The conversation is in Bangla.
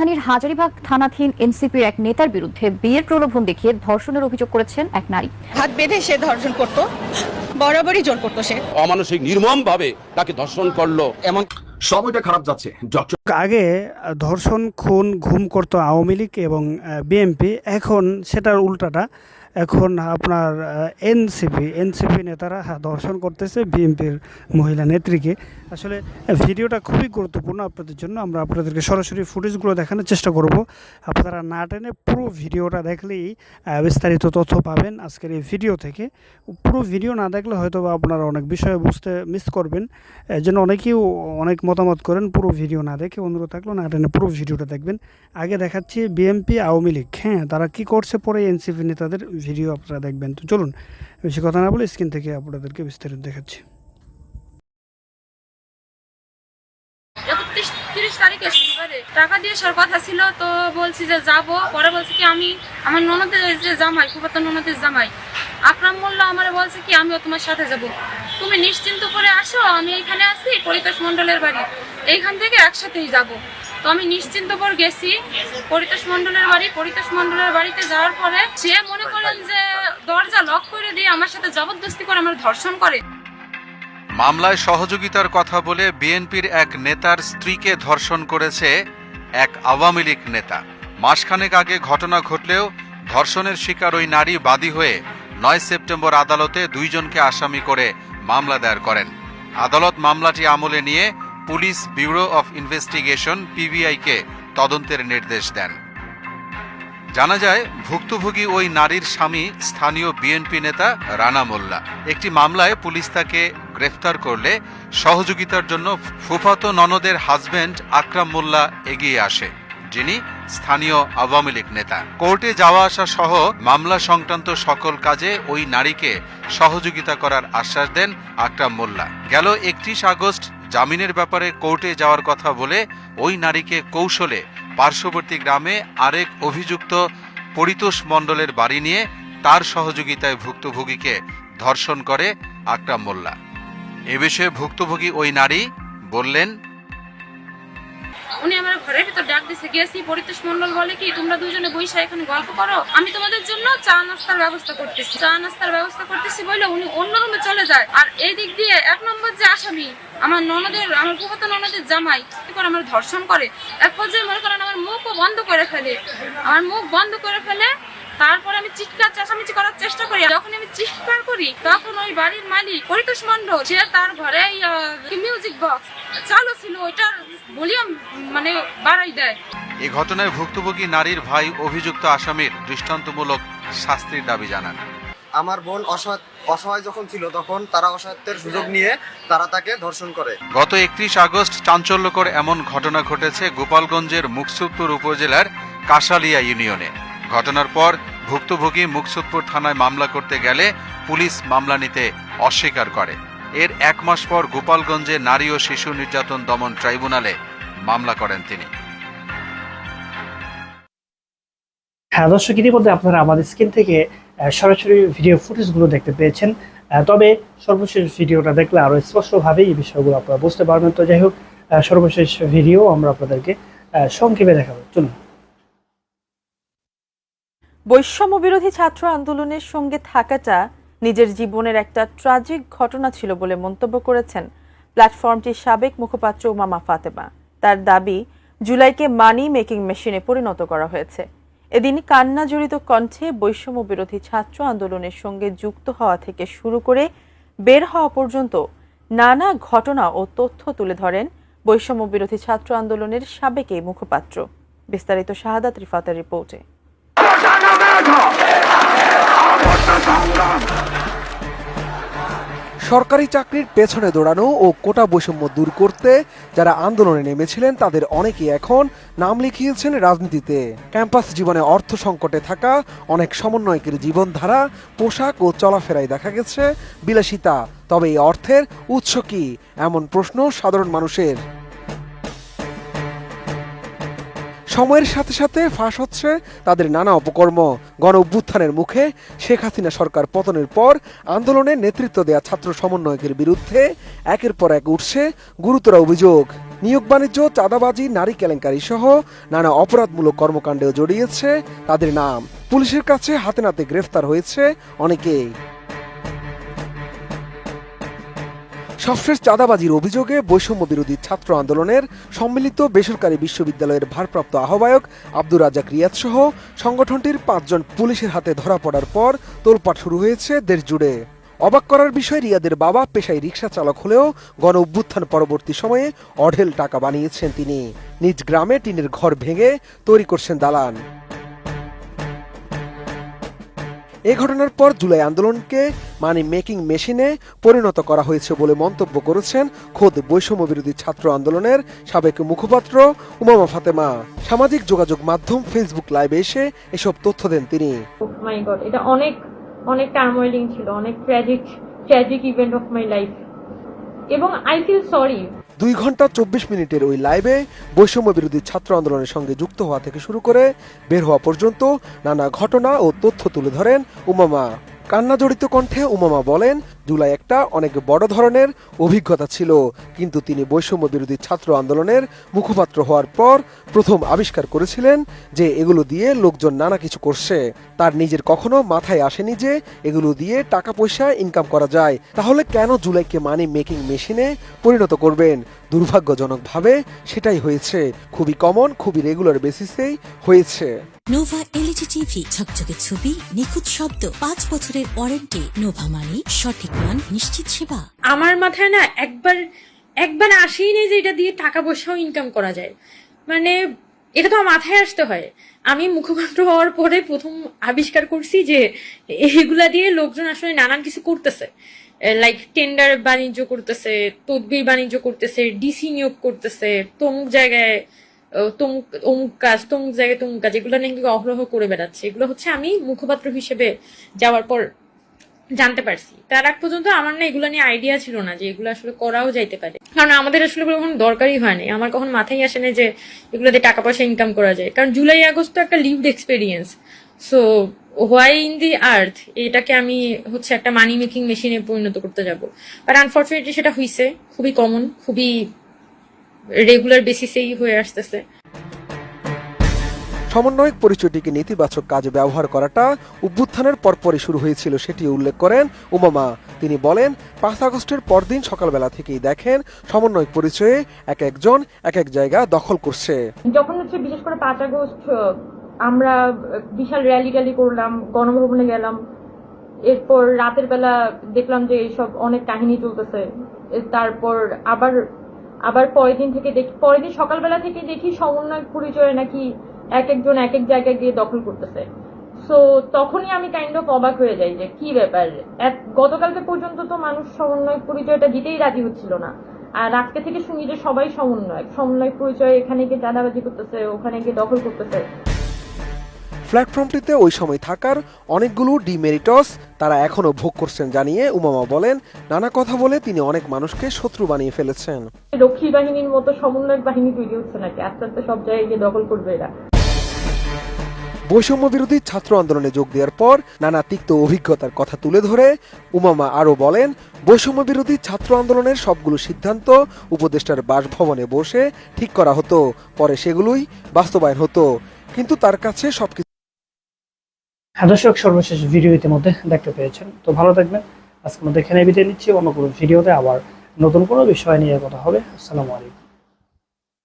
রাজধানীর হাজারিবাগ থানাধীন এনসিপির এক নেতার বিরুদ্ধে বিয়ের প্রলোভন দেখিয়ে ধর্ষণের অভিযোগ করেছেন এক নারী। হাত বেঁধে সে ধর্ষণ করত বরাবরই জোর করতো সে। অমানসিক নির্মম ভাবে তাকে ধর্ষণ করল। এমন সময়টা খারাপ যাচ্ছে। আগে ধর্ষণ খুন ঘুম করতো আওয়ামী লীগ এবং বিএনপি এখন সেটার উল্টাটা এখন আপনার এনসিপি এনসিপি নেতারা হ্যাঁ, ধর্ষণ করতেছে বিএনপির মহিলা নেত্রীকে। আসলে ভিডিওটা খুবই গুরুত্বপূর্ণ আপনাদের জন্য। আমরা আপনাদেরকে সরাসরি ফুটেজগুলো দেখানোর চেষ্টা করব। আপনারা না টেনে পুরো ভিডিওটা দেখলেই বিস্তারিত তথ্য পাবেন আজকের এই ভিডিও থেকে। পুরো ভিডিও না দেখলে হয়তো আপনারা অনেক বিষয় বুঝতে মিস করবেন। জন্য অনেকেই অনেক মতামত করেন পুরো ভিডিও না দেখে অনুরোধ থাকল না টেনে পুরো ভিডিওটা দেখবেন। আগে দেখাচ্ছি বিএমপি আওয়ামী লীগ। হ্যাঁ তারা কি করছে পরে এনসিপি নেতাদের ভিডিও আপনারা দেখবেন। তো চলুন, বেশি কথা না বলে স্ক্রিন থেকে আপনাদেরকে বিস্তারিত দেখাচ্ছি। টাকা দিয়ে আসার কথা ছিল, তো বলছি যে যাব। পরে বলছি কি, আমি, আমার ননদের যে জামাই ফুফাতো ননদের জামাই, আকরাম মোল্লা আমার বলছে কি, আমিও তোমার সাথে যাব। তুমি নিশ্চিন্ত করে আসো, আমি এখানে আছি, পরিতোষ মণ্ডলের বাড়ি। এইখান থেকে একসাথেই যাব। তো আমি নিশ্চিন্ত করে গেছি। পরিতোষ মণ্ডলের বাড়ি, পরিতোষ মণ্ডলের বাড়িতে যাওয়ার পরে সে মনে করেন যে দরজা লক করে দিয়ে আমার সাথে জবরদস্তি করে আমার ধর্ষণ করে। মামলায় সহযোগিতার কথা বলে বিএনপির এক নেতার স্ত্রীকে ধর্ষণ করেছে এক আওয়ামী লীগ নেতা। মাসখানেক আগে ঘটনা ঘটলেও ধর্ষণের শিকার ওই নারী বাদী হয়ে নয় সেপ্টেম্বর আদালতে দুইজনকে আসামি করে মামলা দায়ের করেন। আদালত মামলাটি আমলে নিয়ে পুলিশ ব্যুরো অফ ইনভেস্টিগেশন পিবিআইকে তদন্তের নির্দেশ দেন। জানা যায়, ভুক্তভোগী ওই নারীর স্বামী স্থানীয় বিএনপি নেতা রানা মোল্লা। একটি মামলায় পুলিশ তাকে গ্রেফতার করলে সহযোগিতার জন্য ফুফাতো ননদের হাজব্যান্ড আকরাম মোল্লা এগিয়ে আসে, যিনি স্থানীয় আওয়ামী লীগ নেতা। কোর্টে যাওয়া আসা সহ মামলা সংক্রান্ত সকল কাজে ওই নারীকে সহযোগিতা করার আশ্বাস দেন আকরাম মোল্লা। গেল একত্রিশ আগস্ট জামিনের ব্যাপারে কোর্টে যাওয়ার কথা বলে ওই নারীকে কৌশলে পার্শ্ববর্তী গ্রামে আরেক অভিযুক্ত পরিতোষ মণ্ডলের বাড়ি নিয়ে তার সহযোগিতায় ভুক্তভোগীকে ধর্ষণ করে আকরাম মোল্লা। এ বিষয়ে ভুক্তভোগী ওই নারী বললেন উনি আমার ঘরের ভিতর ডাক দিছে গিয়েছি পরিতোষ মন্ডল বলে কি, তোমরা দুজনে বৈশা এখানে গল্প করো? আমি তোমাদের জন্য চা নাস্তার ব্যবস্থা করতেছি। চা নাস্তার ব্যবস্থা করতেছি বলে উনি অন্য রুমে চলে যায়। আর এই দিক দিয়ে এক নম্বর যে আসামি, আমার ননদের, আমার পুহত ননদের জামাই করে আমার ধর্ষণ করে। এক পর্যায়ে মনে করেন আমার মুখও বন্ধ করে ফেলে। আমার মুখ বন্ধ করে ফেলে তারপরে আমি চিৎকার চেঁচামেচি করার চেষ্টা করি। যখন আমি চিৎকার করি তখন ওই বাড়ির মালিক পরিতোষ মণ্ডল সে তার ঘরে মিউজিক বক্স চালু ছিল ওইটার ভলিউম মানে বাড়াই দেয়। এ ঘটনায় ভুক্তভোগী নারীর ভাই অভিযুক্ত আসামির দৃষ্টান্তমূলক শাস্তির দাবি জানান। আমার বোন অসহায় অসহায় যখন ছিল তখন তারা অসহায়ত্বের সুযোগ নিয়ে তারা তাকে ধর্ষণ করে। গত একত্রিশ আগস্ট চাঞ্চল্যকর এমন ঘটনা ঘটেছে গোপালগঞ্জের মুকসুদপুর উপজেলার কাশালিয়া ইউনিয়নে। ঘটনার পর ভুক্তভোগী মুকসুদপুর থানায় মামলা করতে গেলে পুলিশ মামলা নিতে অস্বীকার করে। এর এক মাস পর গোপালগঞ্জে নারী ও শিশু নির্যাতন দমন ট্রাইব্যুনালে মামলা করেন তিনি। হ্যাঁ দর্শক, ইতিমধ্যে আপনারা আমাদের স্ক্রিন থেকে সরাসরি ভিডিও ফুটেজগুলো দেখতে পেয়েছেন। তবে সর্বশেষ ভিডিওটা দেখলে আরও স্পষ্টভাবে এই বিষয়গুলো আপনারা বুঝতে পারবেন। তো যাই হোক সর্বশেষ ভিডিও আমরা আপনাদেরকে সংক্ষেপে দেখাবো। চলুন। বৈষম্য বিরোধী ছাত্র আন্দোলনের সঙ্গে থাকাটা নিজের জীবনের একটা ট্রাজিক ঘটনা ছিল বলে মন্তব্য করেছেন প্ল্যাটফর্মটির সাবেক মুখপাত্র উমামা ফাতেমা। তার দাবি, জুলাইকে মানি মেকিং মেশিনে পরিণত করা হয়েছে। এদিন কান্না জড়িত কণ্ঠে বৈষম্য বিরোধী ছাত্র আন্দোলনের সঙ্গে যুক্ত হওয়া থেকে শুরু করে বের হওয়া পর্যন্ত নানা ঘটনা ও তথ্য তুলে ধরেন বৈষম্য বিরোধী ছাত্র আন্দোলনের সাবেক এই মুখপাত্র। বিস্তারিত শাহাদাত রিফাতের রিপোর্টে। সরকারি চাকরির পেছনে দৌড়ানো ও কোটা বৈষম্য দূর করতে যারা আন্দোলনে নেমেছিলেন, তাদের অনেকেই এখন নাম লিখিয়েছেন রাজনীতিতে। ক্যাম্পাস জীবনে অর্থ সংকটে থাকা অনেক সমন্বয়কের জীবনধারা, পোশাক ও চলাফেরায় দেখা গেছে বিলাসিতা। তবে এই অর্থের উৎস কি? এমন প্রশ্ন সাধারণ মানুষের। সময়ের সাথে সাথে ফাঁস হচ্ছে তাদের নানা অপকর্ম। গণ অভ্যুত্থানের মুখে শেখ হাসিনা সরকার পতনের পর আন্দোলনে নেতৃত্ব দেয়া ছাত্র সমন্বয়কের বিরুদ্ধে একের পর এক উঠছে গুরুতর অভিযোগ। নিয়োগ বাণিজ্য, চাঁদাবাজি, নারী কেলেঙ্কারি সহ নানা অপরাধমূলক কর্মকাণ্ডেও জড়িয়েছে তাদের নাম। পুলিশের কাছে হাতে নাতে গ্রেফতার হয়েছে অনেকেই। সবশেষ চাঁদাবাজির অভিযোগে বৈষম্য বিরোধী ছাত্র আন্দোলনের সম্মিলিত বেসরকারি বিশ্ববিদ্যালয়ের ভারপ্রাপ্ত আহ্বায়ক আব্দুর রাজাক রিয়াদ সহ সংগঠনটির পাঁচজন পুলিশের হাতে ধরা পড়ার পর তোলপাট শুরু হয়েছে দেশ জুড়ে। অবাক করার বিষয়, রিয়াদের বাবা পেশায় রিক্সা চালক হলেও গণ অভ্যুত্থান পরবর্তী সময়ে অঢেল টাকা বানিয়েছেন তিনি। নিজ গ্রামে টিনের ঘর ভেঙে তৈরি করছেন দালান। এ ঘটনার পর জুলাই আন্দোলনকে মানি মেকিং মেশিনে পরিণত করা হয়েছে বলে মন্তব্য করেছেন খোদ বৈষম্য বিরোধী ছাত্র আন্দোলনের সাবেক মুখপাত্র উমামা ফাতেমা। সামাজিক যোগাযোগ মাধ্যম ফেসবুক লাইভে এসে এসব তথ্য দেন তিনি। এটা অনেক অনেক টার্মোয়েলিং ছিল, অনেক tragic tragic event of my life এবং আই ফিল সরি দুই ঘণ্টা চব্বিশ মিনিটের ওই লাইভে বৈষম্য বিরোধী ছাত্র আন্দোলনের সঙ্গে যুক্ত হওয়া থেকে শুরু করে বের হওয়া পর্যন্ত নানা ঘটনা ও তথ্য তুলে ধরেন উমামা। কান্না জড়িত কণ্ঠে উমামা বলেন জুলাই একটা অনেক বড় ধরনের অভিজ্ঞতা ছিল। কিন্তু তিনি বৈষম্য বিরোধী ছাত্র আন্দোলনের মুখপাত্র হওয়ার পর প্রথম আবিষ্কার করেছিলেন যে এগুলো দিয়ে লোকজন নানা কিছু করছে। তার নিজের কখনো মাথায় আসেনি যে এগুলো দিয়ে টাকা পয়সা ইনকাম করা যায়। তাহলে কেন জুলাইকে মানি মেকিং মেশিনে পরিণত করবেন? দুর্ভাগ্যজনকভাবে সেটাই হয়েছে। খুবই কমন খুবই রেগুলার বেসিসেই হয়েছে। নোভা এলইডি টিভি, ঝকঝকে ছবি, নিখুঁত শব্দ, পাঁচ বছরের ওয়ারেন্টি নোভা মানে সঠিক মান নিশ্চিত সেবা। আমার মাথায় না একবার একবার আসেই নেই যে এটা দিয়ে টাকা পয়সাও ইনকাম করা যায়। মানে এটা তো আমার মাথায় আসতে হয়। আমি মুখপাত্র হওয়ার পরে প্রথম আবিষ্কার করছি যে এইগুলা দিয়ে লোকজন আসলে নানান কিছু করতেছে। লাইক টেন্ডার বাণিজ্য করতেছে, তদবির বাণিজ্য করতেছে ডিসি নিয়োগ করতেছে, তমুক জায়গায় তমুক অমুক কাজ, তমুক জায়গায় তমুক কাজ, এগুলো নাকি অহরহ করে বেড়াচ্ছে। এগুলো হচ্ছে আমি মুখপাত্র হিসেবে যাওয়ার পর জানতে পারছি। তার আগ পর্যন্ত আমার না এগুলো নিয়ে আইডিয়া ছিল না যে এগুলো আসলে করাও যাইতে পারে। কারণ আমাদের আসলে কখন দরকারই হয়নি আমার কখন মাথায় আসে না যে এগুলো দিয়ে টাকা পয়সা ইনকাম করা যায়। কারণ জুলাই, আগস্ট তো একটা lived experience so why in the earth এটাকে আমি হচ্ছে একটা মানি মেকিং মেশিনে পরিণত করতে যাব? বাট আনফর্চুনেটলি সেটা হয়েছে খুবই কমন খুবই রেগুলার বেসিসেই হয়ে আসতেছে। সমন্বয়ক পরিচয়টিকে নেতিবাচক কাজে ব্যবহার করাটা অভ্যুত্থানের পরপরই শুরু হয়েছিল সেটি উল্লেখ করেন উমামা। তিনি বলেন, পাঁচ আগস্টের পরদিন সকালবেলা থেকেই দেখেন সমন্বয়ক পরিচয়ে এক একজন এক এক জায়গা দখল করছে। যখন হচ্ছে বিশেষ করে পাঁচ আগস্ট আমরা বিশাল র্যালি ট্যালি করলাম, গণভবনে গেলাম। এরপর রাতের বেলা দেখলাম যে এইসব অনেক কাহিনী চলতেছে। তারপর আবার আবার পরের দিন থেকে দেখি, পরের দিন সকালবেলা থেকে দেখি সমন্বয় পরিচয়ে নাকি এক একজন এক এক জায়গায় গিয়ে দখল করতেছে। সো তখনই আমি কাইন্ড অফ অবাক হয়ে যাই যে কি ব্যাপার? গতকালকে পর্যন্ত তো মানুষ সমন্বয় পরিচয়টা দিতেই রাজি হচ্ছিল না। আর আজকে থেকে শুনি যে সবাই সমন্বয় সমন্বয় পরিচয় এখানে গিয়ে চাঁদাবাজি করতেছে ওখানে গিয়ে দখল করতেছে। প্ল্যাটফর্মটিতে ওই সময় থাকার অনেকগুলো ডিমেরিটস তারা এখনও ভোগ করছেন জানিয়ে উমামা বলেন নানা কথা বলে তিনি অনেক মানুষকে শত্রু বানিয়ে ফেলেছেন। রক্ষী বাহিনীর মতো সমন্বয় বাহিনী তৈরি হচ্ছে নাকি? আস্তে আস্তে সব জায়গায় গিয়ে দখল করবে এরা। বৈষম্য বিরোধী ছাত্র আন্দোলনে যোগ দেওয়ার পর নানা তিক্ত অভিজ্ঞতার কথা তুলে ধরে উমামা আরও বলেন, বৈষম্য বিরোধী ছাত্র আন্দোলনের সবগুলো সিদ্ধান্ত উপদেষ্টার বাসভবনে বসে ঠিক করা হতো, পরে সেগুলোই বাস্তবায়ন হতো। কিন্তু তার কাছে সবকিছু হ্যাঁ দর্শক, সর্বশেষ ভিডিও ইতিমধ্যে দেখতে পেয়েছেন। তো ভালো থাকবেন। আজকের মধ্যে এখানে বিদায় নিচ্ছি। অন্য কোনো ভিডিওতে আবার নতুন কোনো বিষয় নিয়ে কথা হবে। আসসালামু আলাইকুম।